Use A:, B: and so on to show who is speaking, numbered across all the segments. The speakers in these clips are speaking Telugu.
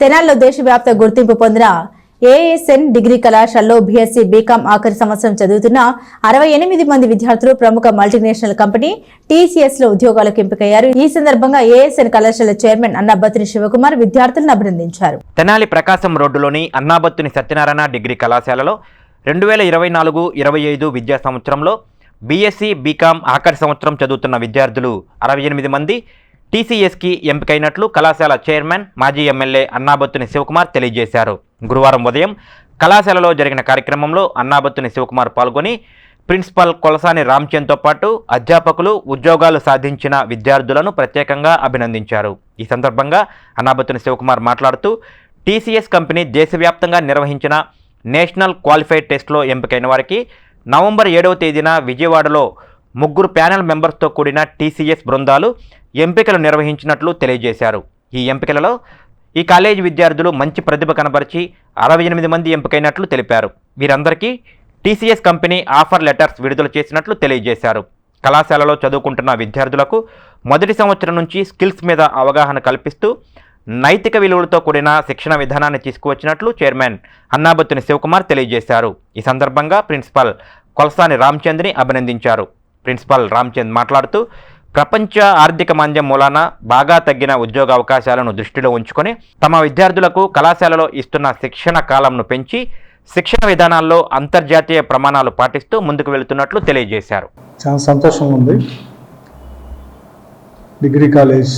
A: తెనాల్లో దేశవ్యాప్త గుర్తింపు పొందిన ఏఎస్ఎన్ డిగ్రీ కళాశాలలో బీఎస్సీ బీకాం ఆఖరి సంవత్సరం చదువుతున్న అరవై ఎనిమిది మంది విద్యార్థులు ప్రముఖ మల్టీనేషనల్ కంపెనీ టీసీఎస్లో ఉద్యోగాలకు ఎంపికయ్యారు. ఈ సందర్భంగా ఏఎస్ఎన్ కళాశాల చైర్మన్ అన్నబత్రి శివకుమార్ విద్యార్థులను అభినందించారు.
B: తెనాలి ప్రకాశం రోడ్డులోని అన్నాబత్తుని సత్యనారాయణ డిగ్రీ కళాశాలలో రెండు వేల ఇరవై నాలుగు ఇరవై ఐదు విద్యా సంవత్సరంలో బీఎస్సీ బీకాం ఆఖరి సంవత్సరం చదువుతున్న విద్యార్థులు అరవై ఎనిమిది మంది టీసీఎస్కి ఎంపికైనట్లు కళాశాల చైర్మన్ మాజీ ఎమ్మెల్యే అన్నాబత్తుని శివకుమార్ తెలియజేశారు. గురువారం ఉదయం కళాశాలలో జరిగిన కార్యక్రమంలో అన్నాబత్తుని శివకుమార్ పాల్గొని ప్రిన్సిపల్ కొలసాని రామ్చంద్తో పాటు అధ్యాపకులు ఉద్యోగాలు సాధించిన విద్యార్థులను ప్రత్యేకంగా అభినందించారు. ఈ సందర్భంగా అన్నాబత్తుని శివకుమార్ మాట్లాడుతూ టీసీఎస్ కంపెనీ దేశవ్యాప్తంగా నిర్వహించిన నేషనల్ క్వాలిఫైడ్ టెస్ట్లో ఎంపికైన వారికి నవంబర్ ఏడవ తేదీన విజయవాడలో ముగ్గురు ప్యానెల్ మెంబర్స్తో కూడిన టీసీఎస్ బృందాలు ఎంపికలు నిర్వహించినట్లు తెలియజేశారు. ఈ ఎంపికలలో ఈ కాలేజీ విద్యార్థులు మంచి ప్రతిభ కనబరిచి అరవై ఎనిమిది మంది ఎంపికైనట్లు తెలిపారు. వీరందరికీ టీసీఎస్ కంపెనీ ఆఫర్ లెటర్స్ విడుదల చేసినట్లు తెలియజేశారు. కళాశాలలో చదువుకుంటున్న విద్యార్థులకు మొదటి సంవత్సరం నుంచి స్కిల్స్ మీద అవగాహన కల్పిస్తూ నైతిక విలువలతో కూడిన శిక్షణ విధానాన్ని తీసుకువచ్చినట్లు చైర్మన్ అన్నాబత్తుని శివకుమార్ తెలియజేశారు. ఈ సందర్భంగా ప్రిన్సిపల్ కొలసాని రామచంద్ని అభినందించారు. ప్రిన్సిపాల్ రామ్చంద్ మాట్లాడుతూ ప్రపంచ ఆర్థిక మాంద్యం మూలాన బాగా తగ్గిన ఉద్యోగ అవకాశాలను దృష్టిలో ఉంచుకొని తమ విద్యార్థులకు కళాశాలలో ఇస్తున్న శిక్షణ కాలంను పెంచి శిక్షణ విధానాల్లో అంతర్జాతీయ ప్రమాణాలు పాటిస్తూ ముందుకు వెళుతున్నట్లు తెలియజేశారు.
C: చాలా సంతోషంగా ఉంది. డిగ్రీ కాలేజ్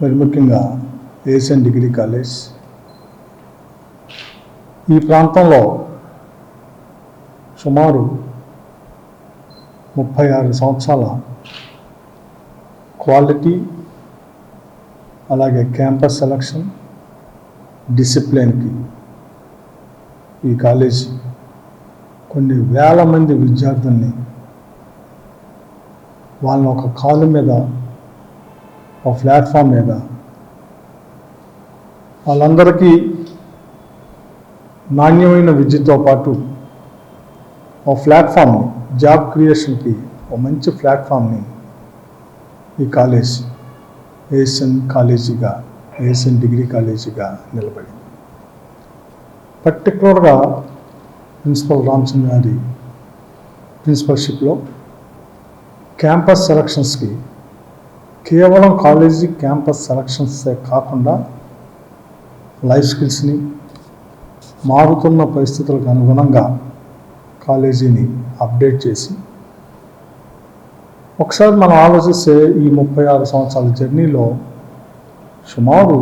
C: మరి ముఖ్యంగా ఏషియన్ డిగ్రీ కాలేజ్. ఈ ప్రాంతంలో సుమారు ముప్పై ఆరు సంవత్సరాల క్వాలిటీ అలాగే క్యాంపస్ సెలక్షన్ డిసిప్లిన్కి ఈ కాలేజీ కొన్ని వేల మంది విద్యార్థుల్ని వాళ్ళని ఒక కాలు మీద ఒక ప్లాట్ఫామ్ మీద వాళ్ళందరికీ నాణ్యమైన విద్యతో పాటు ఒక ప్లాట్ఫామ్ని జాబ్ క్రియేషన్కి ఒక మంచి ప్లాట్ఫామ్ని ఈ కాలేజ్ ఏఎస్ఎన్ కాలేజీగా ఏఎస్ఎన్ డిగ్రీ కాలేజీగా నిలబడింది. పర్టికులర్గా ప్రిన్సిపల్ రామచంద్ర గారి ప్రిన్సిపల్షిప్లో క్యాంపస్ సెలక్షన్స్కి కేవలం కాలేజీ క్యాంపస్ సెలక్షన్సే కాకుండా లైఫ్ స్కిల్స్ని మారుతున్న పరిస్థితులకు అనుగుణంగా కాలేజీని అప్డేట్ చేసి ఒకసారి మనం ఆలోచిస్తే ఈ ముప్పై ఆరు సంవత్సరాల జర్నీలో సుమారు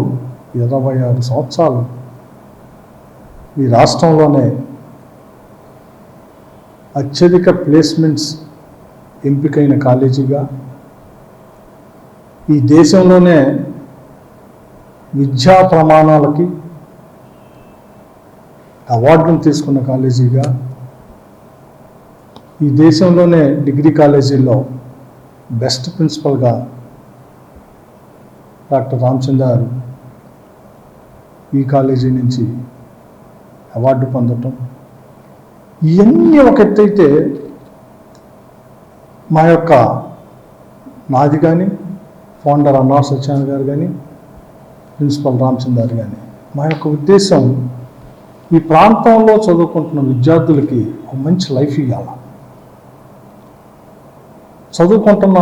C: ఇరవై ఆరు సంవత్సరాలు ఈ రాష్ట్రంలోనే అత్యధిక ప్లేస్మెంట్స్ ఎంపికైన కాలేజీగా ఈ దేశంలోనే విద్యా ప్రమాణాలకి అవార్డును తీసుకున్న కాలేజీగా ఈ దేశంలోనే డిగ్రీ కాలేజీల్లో బెస్ట్ ప్రిన్సిపల్గా డాక్టర్ రామచంద్ర గారు ఈ కాలేజీ నుంచి అవార్డు పొందటం. ఇవన్నీ ఒక ఎత్తైతే మా యొక్క నాది కానీ ఫౌండర్ అన్నా సత్యానంద గారు కానీ ప్రిన్సిపల్ రామచంద్ర గారు కానీ మా యొక్క ఉద్దేశం ఈ ప్రాంతంలో చదువుకుంటున్న విద్యార్థులకి ఒక మంచి లైఫ్ ఇవ్వాలి చదువుకుంటున్న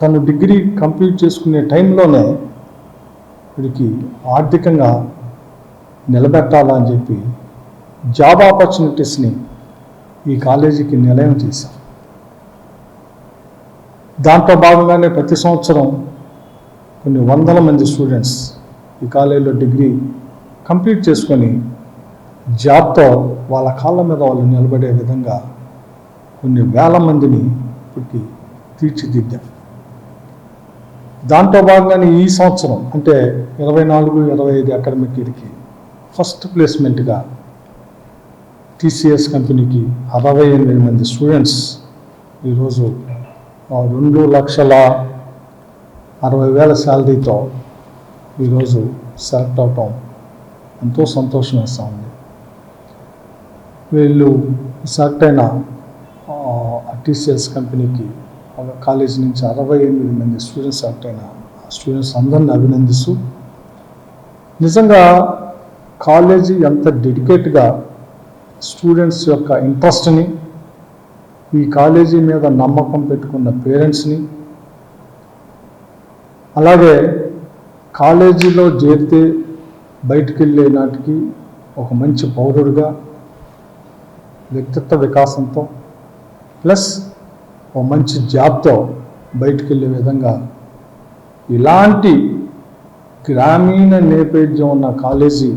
C: తను డిగ్రీ కంప్లీట్ చేసుకునే టైంలోనే వీడికి ఆర్థికంగా నిలబెట్టాలని చెప్పి జాబ్ ఆపర్చునిటీస్ని ఈ కాలేజీకి నిలయం చేశాం దాంట్లో భాగంగానే ప్రతి సంవత్సరం కొన్ని వందల మంది స్టూడెంట్స్ ఈ కాలేజీలో డిగ్రీ కంప్లీట్ చేసుకొని జాబ్తో వాళ్ళ కాళ్ళ మీద వాళ్ళు నిలబడే విధంగా కొన్ని వేల మందిని ఇప్పటికి తీర్చిదిద్దాం. దాంట్లో భాగంగానే ఈ సంవత్సరం అంటే ఇరవై నాలుగు ఇరవై ఐదు అకాడమిక్ ఇయర్కి ఫస్ట్ ప్లేస్మెంట్గా టీసీఎస్ కంపెనీకి అరవై ఎనిమిది మంది స్టూడెంట్స్ ఈరోజు రెండు లక్షల అరవై వేల శాలరీతో ఈరోజు సెలెక్ట్ అవటం ఎంతో సంతోషం వేస్తూ ఉంది. వీళ్ళు సెలెక్ట్ అయిన టీసీఎస్ కంపెనీకి ఒక కాలేజీ నుంచి అరవై ఎనిమిది మంది స్టూడెంట్స్ సెలెక్ట్ అయిన స్టూడెంట్స్ అందరిని అభినందిస్తూ నిజంగా కాలేజీ ఎంత డెడికేట్గా స్టూడెంట్స్ యొక్క ఇంట్రెస్ట్ని ఈ కాలేజీ మీద నమ్మకం పెట్టుకున్న పేరెంట్స్ని అలాగే కాలేజీలో చేరితే బయటికి వెళ్ళే నాటికి ఒక మంచి పౌరుడిగా వ్యక్తిత్వ వికాసంతో ప్లస్ ఒక మంచి జాబ్తో బయటికి వెళ్ళే విధంగా ఇలాంటి గ్రామీణ నేపథ్యం ఉన్న కాలేజీ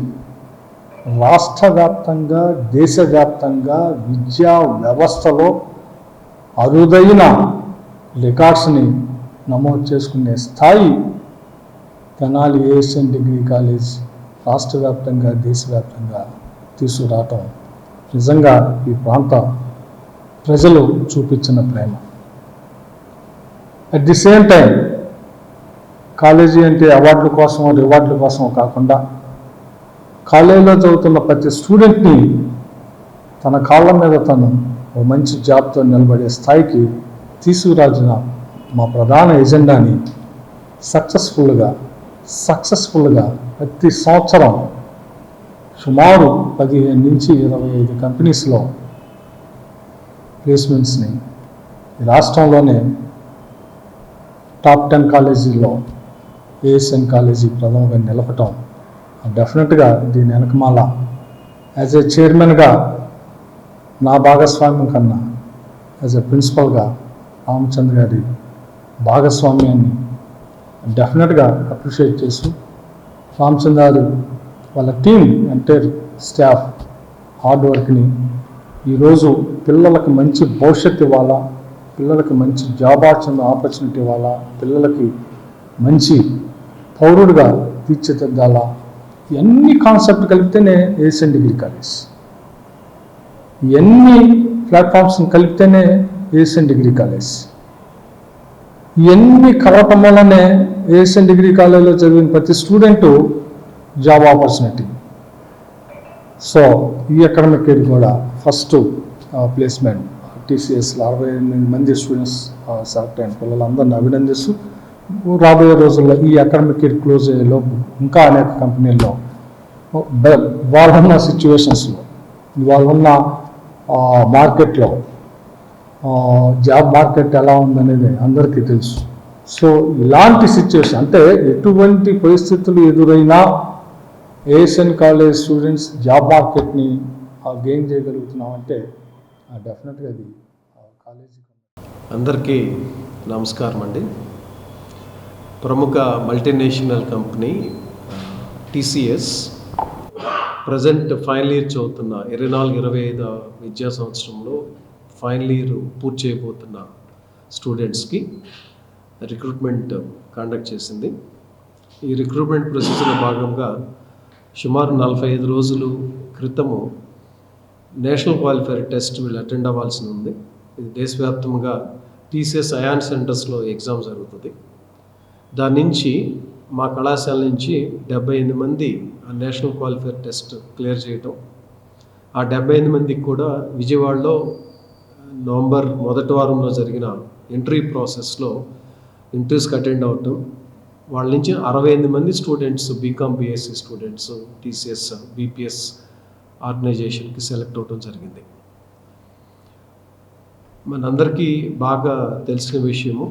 C: రాష్ట్ర వ్యాప్తంగా దేశవ్యాప్తంగా విద్యా వ్యవస్థలో అరుదైన రికార్డ్స్ని నమోదు చేసుకునే స్థాయి తెనాలి ఏషియన్ డిగ్రీ కాలేజ్ రాష్ట్ర వ్యాప్తంగా దేశవ్యాప్తంగా తీసుకురావటం నిజంగా ఈ ప్రాంత ప్రజలు చూపించిన ప్రేమ. At the same time college అంటే అవార్డుల కోసం రివార్డుల కోసం కాకుండా కాలేజీలో చదువుతున్న ప్రతి స్టూడెంట్ని తన కాళ్ళ మీద తను ఓ మంచి జాబ్తో నిలబడే స్థాయికి తీసుకురాల్సిన మా ప్రధాన ఎజెండాని సక్సెస్ఫుల్గా సక్సెస్ఫుల్గా ప్రతి సంవత్సరం సుమారు పదిహేను నుంచి ఇరవై ఐదు కంపెనీస్లో ప్లేస్మెంట్స్ని రాష్ట్రంలోనే టాప్ టెన్ కాలేజీల్లో ఏఎస్ఎన్ కాలేజీ ప్రథమంగా నిలపటం డెఫినెట్గా దీని వెనకమాల యాజ్ ఏ చైర్మన్గా నా భాగస్వామ్యం కన్నా యాజ్ ఏ ప్రిన్సిపల్గా రామచంద్ర గారి భాగస్వామ్యాన్ని డెఫినెట్గా అప్రిషియేట్ చేస్తూ రామచంద్ర గారు వాళ్ళ టీం ఎంటైర్ స్టాఫ్ హార్డ్ వర్క్ని ఈరోజు పిల్లలకు మంచి భవిష్యత్తు ఇవ్వాలా? పిల్లలకు మంచి జాబ్ ఆపర్చునిటీ ఇవ్వాలా? పిల్లలకి మంచి పౌరుడిగా తీర్చిదిద్దాలా? ఇవన్నీ కాన్సెప్ట్ కలిపితేనే ఏషియన్ డిగ్రీ కాలేజ్ ఇవన్నీ ప్లాట్ఫామ్స్ని కలిపితేనే ఏషియన్ డిగ్రీ కాలేజ్ ఇవన్నీ కలవటం వల్లనే ఏషియన్ డిగ్రీ కాలేజ్లో చదివిన ప్రతి స్టూడెంటు జాబ్ ఆపర్చునిటీ సో ఈ అకాడమిక్ ఇయర్ కూడా ఫస్ట్ ప్లేస్మెంట్. టీసీఎస్లో అరవై ఎనిమిది మంది స్టూడెంట్స్ సెలెక్ట్ అయిన పిల్లలందరినీ అభినందిస్తూ రాబోయే రోజుల్లో ఈ అకాడమిక్ ఇయర్ క్లోజ్ అయ్యేలోపు ఇంకా అనేక కంపెనీల్లో బ- వాళ్ళున్న సిచ్యువేషన్స్లో వాళ్ళున్న మార్కెట్లో జాబ్ మార్కెట్ ఎలా ఉందనేది అందరికీ తెలుసు. సో ఇలాంటి సిచ్యువేషన్ అంటే ఎటువంటి పరిస్థితులు ఎదురైనా ఏఎస్ఎన్ కాలేజ్ స్టూడెంట్స్ జాబ్ మార్కెట్ని గెయిన్ చేయగలుగుతున్నాం అంటే డెఫినెట్గా అది కాలేజీ
D: అందరికీ నమస్కారం అండి. ప్రముఖ multinational company TCS present final year చదువుతున్న ఇరవై నాలుగు ఇరవై ఐదు విద్యా సంవత్సరంలో ఫైనల్ ఇయర్ పూర్తి చేయబోతున్న స్టూడెంట్స్కి రిక్రూట్మెంట్ కండక్ట్ చేసింది. ఈ రిక్రూట్మెంట్ ప్రొసెస్లో భాగంగా సుమారు నలభై ఐదు రోజులు క్రితము నేషనల్ క్వాలిఫైర్ టెస్ట్ వీళ్ళు అటెండ్ అవ్వాల్సి ఉంది. ఇది దేశవ్యాప్తంగా టీసీఎస్ అయాన్ సెంటర్స్లో ఎగ్జామ్ జరుగుతుంది. దాని నుంచి మా కళాశాల నుంచి డెబ్బై ఎనిమిది మంది ఆ నేషనల్ క్వాలిఫైర్ టెస్ట్ క్లియర్ చేయటం. ఆ డెబ్బై ఎనిమిది మందికి కూడా విజయవాడలో నవంబర్ మొదటి వారంలో జరిగిన ఎంట్రీ ప్రాసెస్లో ఇంటర్వ్యూస్కి అటెండ్ అవటం వాళ్ళ నుంచి అరవై ఎనిమిది మంది students BCom BSc students TCS BPS ఆర్గనైజేషన్కి select అవ్వడం జరిగింది. మనందరికీ బాగా తెలిసిన విషయము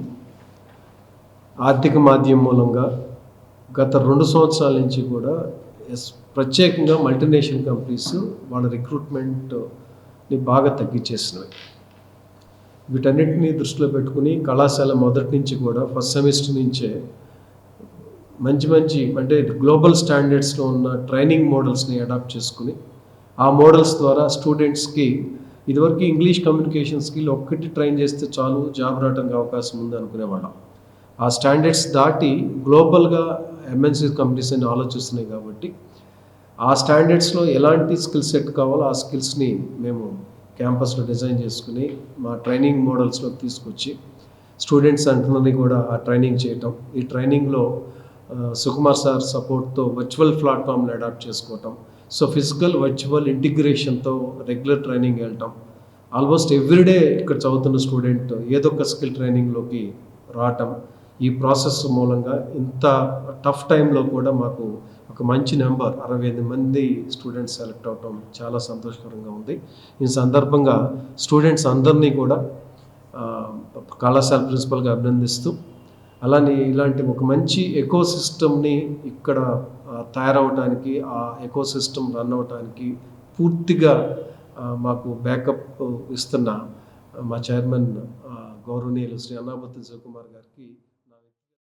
D: ఆర్థిక మాధ్యమం మూలంగా గత రెండు సంవత్సరాల నుంచి కూడా ఎస్ ప్రత్యేకంగా మల్టీనేషనల్ కంపెనీస్ వాళ్ళ రిక్రూట్మెంట్ని బాగా తగ్గించేసినవి. వీటన్నిటిని దృష్టిలో పెట్టుకుని కళాశాల మొదటి నుంచి కూడా ఫస్ట్ సెమిస్టర్ నుంచే మంచి మంచి అంటే గ్లోబల్ స్టాండర్డ్స్లో ఉన్న ట్రైనింగ్ మోడల్స్ని అడాప్ట్ చేసుకుని ఆ మోడల్స్ ద్వారా స్టూడెంట్స్కి ఇదివరకు ఇంగ్లీష్ కమ్యూనికేషన్ స్కిల్ ఒక్కటి ట్రైన్ చేస్తే చాలు జాబ్ రావడానికి అవకాశం ఉంది అనుకునేవాళ్ళం. ఆ స్టాండర్డ్స్ దాటి గ్లోబల్గా ఎంఎన్సీ కంపెనీస్ అని ఆలోచిస్తున్నాయి కాబట్టి ఆ స్టాండర్డ్స్లో ఎలాంటి స్కిల్ సెట్ కావాలో ఆ స్కిల్స్ని మేము క్యాంపస్లో డిజైన్ చేసుకుని మా ట్రైనింగ్ మోడల్స్లో తీసుకొచ్చి స్టూడెంట్స్ అంటున్నది కూడా ఆ ట్రైనింగ్ చేయటం. ఈ ట్రైనింగ్లో సుకుమార్ సార్ సపోర్ట్తో వర్చువల్ ప్లాట్ఫామ్ని అడాప్ట్ చేసుకోవటం. సో ఫిజికల్ వర్చువల్ ఇంటిగ్రేషన్తో రెగ్యులర్ ట్రైనింగ్ వెళ్ళటం ఆల్మోస్ట్ ఎవ్రీడే ఇక్కడ చదువుతున్న స్టూడెంట్ ఏదో ఒక స్కిల్ ట్రైనింగ్లోకి రావటం. ఈ ప్రాసెస్ మూలంగా ఇంత టఫ్ టైంలో కూడా మాకు ఒక మంచి నెంబర్ అరవై ఐదు మంది స్టూడెంట్స్ సెలెక్ట్ అవటం చాలా సంతోషకరంగా ఉంది. ఈ సందర్భంగా స్టూడెంట్స్ అందరినీ కూడా కళాశాల ప్రిన్సిపల్గా అభినందిస్తూ అలానే ఇలాంటి ఒక మంచి ఎకో సిస్టమ్ని ఇక్కడ ఆ, తయారవటానికి ఆ ఎకో సిస్టమ్ రన్ అవ్వటానికి పూర్తిగా మాకు బ్యాకప్ ఇస్తున్న మా చైర్మన్ గౌరవనీయులు శ్రీ అన్నాపతి శివకుమార్ గారికి